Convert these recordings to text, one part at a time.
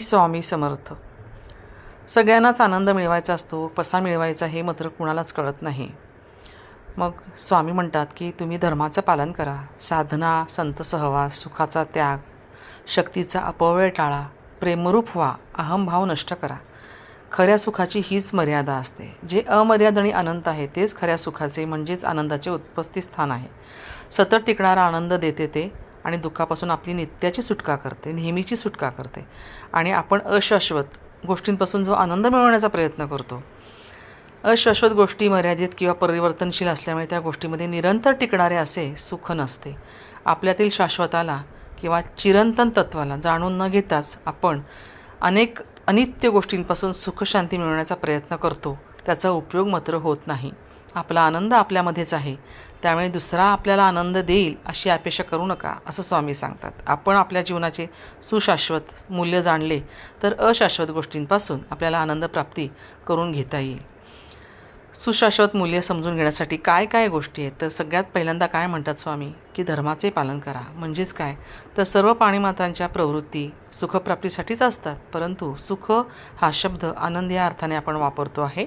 स्वामी समर्थ. सगळ्यांनाच आनंद मिळवायचा असतो कसा मिळवायचा हे मात्र कुणालाच कळत नाही. मग स्वामी म्हणतात की तुम्ही धर्माचं पालन करा साधना संत सहवास सुखाचा त्याग शक्तीचा अपव्यय टाळा प्रेमरूप व्हा अहमभाव नष्ट करा. खऱ्या सुखाची हीच मर्यादा असते. जे अमर्याद आणि अनंत आहे तेच खऱ्या सुखाचे म्हणजेच आनंदाचे उत्पत्ती स्थान आहे. सतत टिकणारा आनंद देते ते आणि दुःखापासून आपली नित्याची सुटका करते नेहमीची सुटका करते. आणि आपण अशाश्वत गोष्टींपासून जो आनंद मिळवण्याचा प्रयत्न करतो अशाश्वत गोष्टी मर्यादित किंवा परिवर्तनशील असल्यामुळे त्या गोष्टीमध्ये निरंतर टिकणारे असे सुख नसते. आपल्यातील शाश्वताला किंवा चिरंतन तत्वाला जाणून न घेताच आपण अनेक अनित्य गोष्टींपासून सुखशांती मिळवण्याचा प्रयत्न करतो त्याचा उपयोग मात्र होत नाही. आपला आनंद आपल्यामध्येच आहे. त्यामुळे दुसरा आपल्याला आनंद देईल अशी अपेक्षा करू नका असं स्वामी सांगतात. आपण आपल्या जीवनाचे सुशाश्वत मूल्य जाणले तर अशाश्वत गोष्टींपासून आपल्याला आनंद प्राप्ती करून घेता येईल. सुशाश्वत मूल्य समजून घेण्यासाठी काय काय गोष्टी आहेत? तर सगळ्यात पहिल्यांदा काय म्हणतात स्वामी? की धर्माचे पालन करा. म्हणजेच काय? तर सर्व पाणीमातांच्या प्रवृत्ती सुखप्राप्तीसाठीच असतात. परंतु सुख हा शब्द आनंद या अर्थाने आपण वापरतो आहे.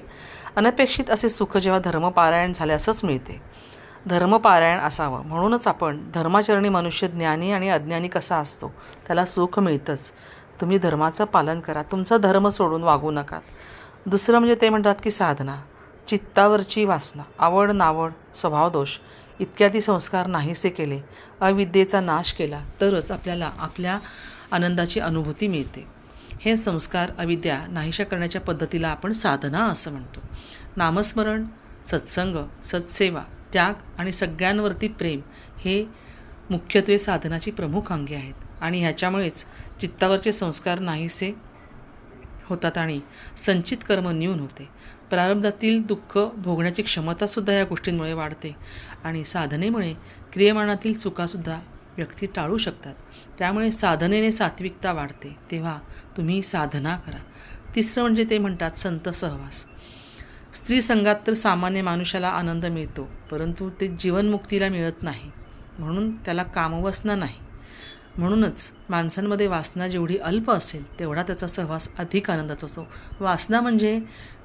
अनपेक्षित असे सुख जेव्हा धर्मपारायण झाल्यासंच मिळते. धर्मपारायण असावं. म्हणूनच आपण धर्माचरणी मनुष्य ज्ञानी आणि अज्ञानी कसा असतो? त्याला सुख मिळतंच. तुम्ही धर्माचं पालन करा. तुमचा धर्म सोडून वागू नका. दुसरं म्हणजे ते म्हणतात की साधना. चित्तावरची वासना आवड नावड स्वभावदोष इत्यादी संस्कार नाहीसे केले अविद्येचा नाश केला तरच आपल्याला आपल्या आनंदाची अनुभूती मिळते. हे संस्कार अविद्या नाहीशा करण्याच्या पद्धतीला आपण साधना असं म्हणतो. नामस्मरण सत्संग सत्सेवा त्याग आणि सगळ्यांवरती प्रेम हे मुख्यत्वे साधनाची प्रमुख अंगे आहेत आणि ह्याच्यामुळेच चित्तावरचे संस्कार नाहीसे होतात आणि संचित कर्म न्यून होते. प्रारब्धातील दुःख भोगण्याची क्षमतासुद्धा या गोष्टींमुळे वाढते आणि साधनेमुळे क्रियमाणातील चुकासुद्धा व्यक्ती टाळू शकतात. त्यामुळे साधनेने सात्विकता वाढते. तेव्हा तुम्ही साधना करा. तिसरं म्हणजे ते म्हणतात संत सहवास. स्त्री संघात तर सामान्य मानुषाला आनंद मिळतो परंतु ते जीवनमुक्तीला मिळत नाही. म्हणून त्याला कामवसना नाही. म्हणूनच माणसांमध्ये वासना जेवढी अल्प असेल तेवढा त्याचा सहवास अधिक आनंदाचा असतो वासना म्हणजे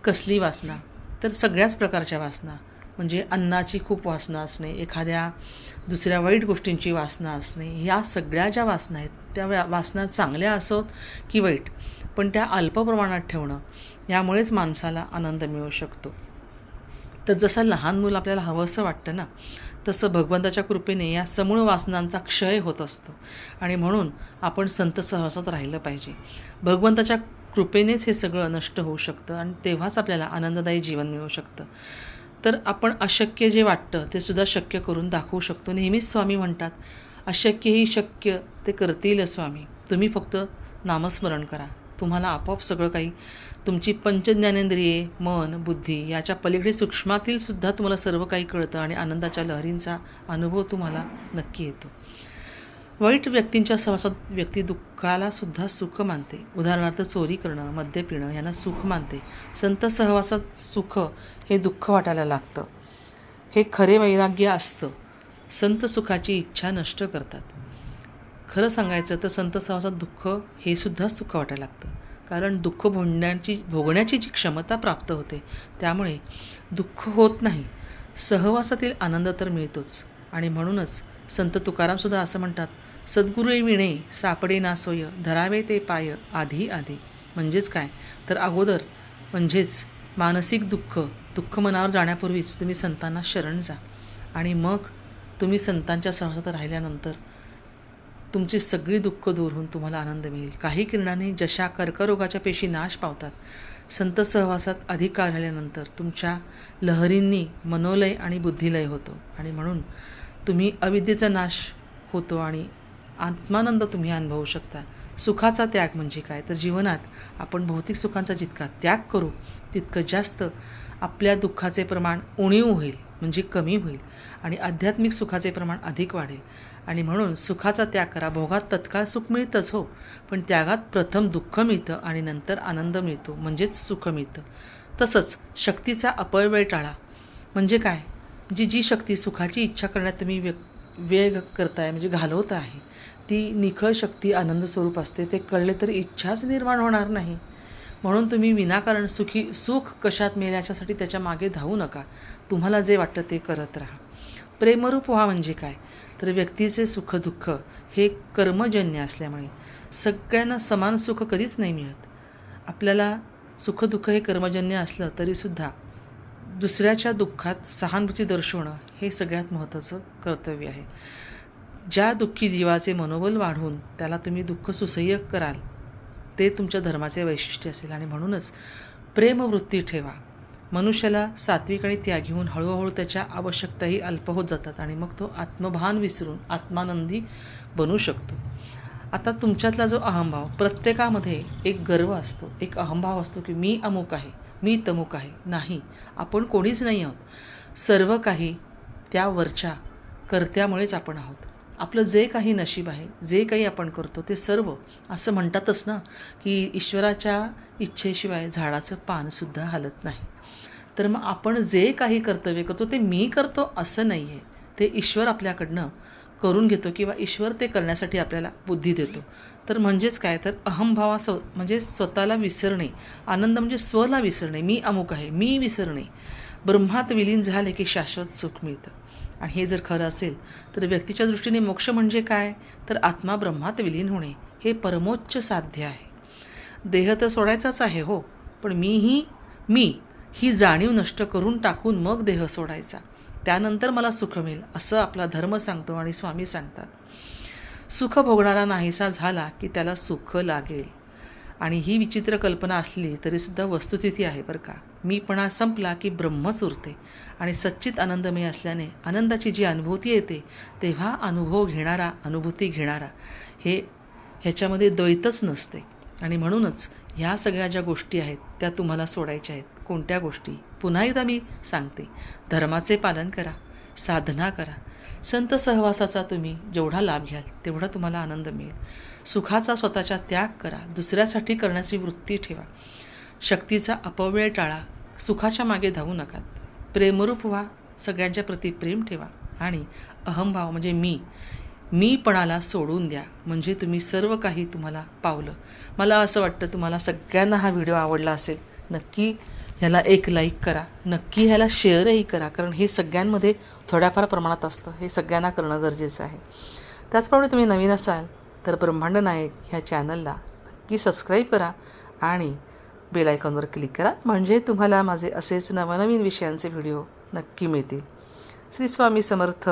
कसली वासना? तर सगळ्याच प्रकारच्या वासना. म्हणजे अन्नाची खूप वासना असणे एखाद्या दुसऱ्या वाईट गोष्टींची वासना असणे ह्या सगळ्या ज्या वासना आहेत त्या वासना चांगल्या असोत की वाईट? पण त्या अल्प प्रमाणात ठेवणं यामुळेच माणसाला आनंद मिळू शकतो. तर जसं लहान मूल आपल्याला हवंसं वाटतं ना तसं भगवंताच्या कृपेने या समूळ वासनांचा क्षय होत असतो. आणि म्हणून आपण संत सहवासात राहिलं पाहिजे. भगवंताच्या कृपेनेच हे सगळं नष्ट होऊ शकतं आणि तेव्हाच आपल्याला आनंददायी जीवन मिळू शकतं. तर आपण अशक्य जे वाटतं ते सुद्धा शक्य करून दाखवू शकतो. नेहमीच स्वामी म्हणतात अशक्यही शक्य ते करतील स्वामी. तुम्ही फक्त नामस्मरण करा. तुम्हाला आपोआप सगळं काही तुमची पंचज्ञानेंद्रिये मन बुद्धी याच्या पलीकडे सूक्ष्मातील सुद्धा तुम्हाला सर्व काही कळतं आणि आनंदाच्या लहरींचा अनुभव तुम्हाला नक्की येतो. वाईट व्यक्तींच्या सहवासात व्यक्ती दुःखाला सुद्धा सुख मानते. उदाहरणार्थ चोरी करणं मद्य पिणं यांना सुख मानते. संत सहवासात सुख हे दुःख वाटायला लागतं. हे खरे वैराग्य असतं. संत सुखाची इच्छा नष्ट करतात. खरं सांगायचं तर संत सहवासात दुःख हे सुद्धा सुख वाटायला लागतं. कारण दुःख भोंडण्याची भोगण्याची जी क्षमता प्राप्त होते त्यामुळे दुःख होत नाही. सहवासातील आनंद तर मिळतोच. आणि म्हणूनच संत तुकारामसुद्धा असं म्हणतात सद्गुरू विणे सापडे नासोय धरावे ते पाय आधी आधी. म्हणजेच काय? तर अगोदर म्हणजेच मानसिक दुःख दुःख मनावर जाण्यापूर्वीच तुम्ही संतांना शरण जा. आणि मग तुम्ही संतांच्या सहवासात राहिल्यानंतर तुमची सगळी दुःख दूर होऊन तुम्हाला आनंद मिळेल. काही किरणाने जशा कर्करोगाच्या पेशी नाश पावतात संत सहवासात अधिक काळ झाल्यानंतर तुमच्या लहरींनी मनोलय आणि बुद्धिलय होतो आणि म्हणून तुम्ही अविद्येचा नाश होतो आणि आत्मानंद तुम्ही अनुभवू शकता. सुखाचा त्याग म्हणजे काय? तर जीवनात आपण भौतिक सुखांचा जितका त्याग करू तितकं जास्त आपल्या दुःखाचे प्रमाण उणीव होईल म्हणजे कमी होईल आणि आध्यात्मिक सुखाचे प्रमाण अधिक वाढेल. आणि म्हणून सुखाचा त्याग करा. भोगात तत्काळ सुख मिळतंच हो. पण त्यागात प्रथम दुःख मिळतं आणि नंतर आनंद मिळतो म्हणजेच सुख मिळतं. तसंच शक्तीचा अपव्यय टाळा. म्हणजे काय? जी जी शक्ती सुखाची इच्छा करण्यात तुम्ही व्य वेग करताय म्हणजे घालवत आहे ती निखळ शक्ती आनंद स्वरूप असते. ते कळले तर इच्छाच निर्माण होणार नाही. म्हणून तुम्ही विनाकारण सुखी सुख कशात मिळण्याच्यासाठी त्याच्यामागे धावू नका. तुम्हाला जे वाटतं ते करत राहा. प्रेमरूप व्हा म्हणजे काय? तर व्यक्तीचे सुखदुःख हे कर्मजन्य असल्यामुळे सगळ्यांना समान सुख कधीच नाही मिळत. आपल्याला सुखदुःख हे कर्मजन्य असलं तरीसुद्धा दुसऱ्याच्या दुःखात सहानुभूती दर्शवणं हे सगळ्यात महत्त्वाचं कर्तव्य आहे. ज्या दुःखी जीवाचे मनोबल वाढवून त्याला तुम्ही दुःख सुसह्य कराल ते तुमच्या धर्माचे वैशिष्ट्य असेल. आणि म्हणूनच प्रेमवृत्ती ठेवा. मनुष्याला सात्विक आणि त्यागी होऊन हळूहळू त्याच्या आवश्यकताही अल्प होत जातात आणि मग तो आत्मभान विसरून आत्मानंदी बनू शकतो. आता तुमच्यातला जो अहंभाव प्रत्येकामध्ये एक गर्व असतो एक अहंभाव असतो की मी अमुक आहे मी तमुक आहे. नाही आपण कोणीच नाही आहोत. सर्व काही त्या वरच्या कर्त्यामुळेच आपण आहोत. आपलं जे काही नशीब आहे जे काही आपण करतो ते सर्व असं म्हणतातच ना की ईश्वराच्या इच्छेशिवाय झाडाचं पानसुद्धा हलत नाही. तर मग आपण जे काही कर्तव्य करतो ते मी करतो असं नाही आहे ते ईश्वर आपल्याकडनं करून घेतो किंवा ईश्वर ते करण्यासाठी आपल्याला बुद्धी देतो. तर म्हणजेच काय? तर अहमभावा स्व म्हणजे स्वतःला विसरणे आनंद म्हणजे स्वला विसरणे. मी अमुक आहे मी विसरणे. ब्रह्मात विलीन झाले की शाश्वत सुख मिळतं. आणि हे जर खरं असेल तर व्यक्तीच्या दृष्टीने मोक्ष म्हणजे काय? तर आत्मा ब्रह्मात विलीन होणे हे परमोच्च साध्य आहे. देह तर सोडायचाच आहे हो पण मीही मी ही जाणीव नष्ट करून टाकून मग देह सोडायचा. त्यानंतर मला सुख मिळेल असं आपला धर्म सांगतो आणि स्वामी सांगतात. सुख भोगणारा नाहीसा झाला की त्याला सुख लागेल. आणि ही विचित्र कल्पना असली तरीसुद्धा वस्तुस्थिती आहे बरं का. मीपणा संपला की ब्रह्मच उरते. आणि सच्चित आनंदमय असल्याने आनंदाची जी अनुभूती येते तेव्हा अनुभव घेणारा अनुभूती घेणारा हे ह्याच्यामध्ये द्वैतच नसते. आणि म्हणूनच ह्या सगळ्या ज्या गोष्टी आहेत त्या तुम्हाला सोडायच्या आहेत. कोणत्या गोष्टी? पुन्हा एकदा मी सांगते. धर्माचे पालन करा साधना करा संत सहवासाचा तुम्ही जेवढा लाभ घ्याल तेवढा तुम्हाला आनंद मिळेल. सुखाचा स्वतःचा त्याग करा दुसऱ्यासाठी करण्याची वृत्ती ठेवा. शक्तीचा अपव्यय टाळा सुखाच्या मागे धावू नका. प्रेमरूप व्हा सगळ्यांच्या प्रती प्रेम ठेवा. आणि अहंभाव म्हणजे मी मीपणाला सोडून द्या. म्हणजे तुम्ही सर्व काही तुम्हाला पावलं. मला असं वाटतं तुम्हाला सगळ्यांना हा व्हिडिओ आवडला असेल. नक्की ह्याला एक लाईक करा. नक्की ह्याला शेअरही करा. कारण हे सगळ्यांमध्ये थोड्याफार प्रमाणात असतं. हे सगळ्यांना करणं गरजेचं आहे. त्याचप्रमाणे तुम्ही नवीन असाल तर ब्रह्मांड नायक ह्या चॅनलला नक्की सबस्क्राईब करा आणि बेल आयकॉनवर क्लिक करा. म्हणजे तुम्हाला माझे असेच नवनवीन विषयांचे व्हिडिओ नक्की मिळतील. श्री स्वामी समर्थ.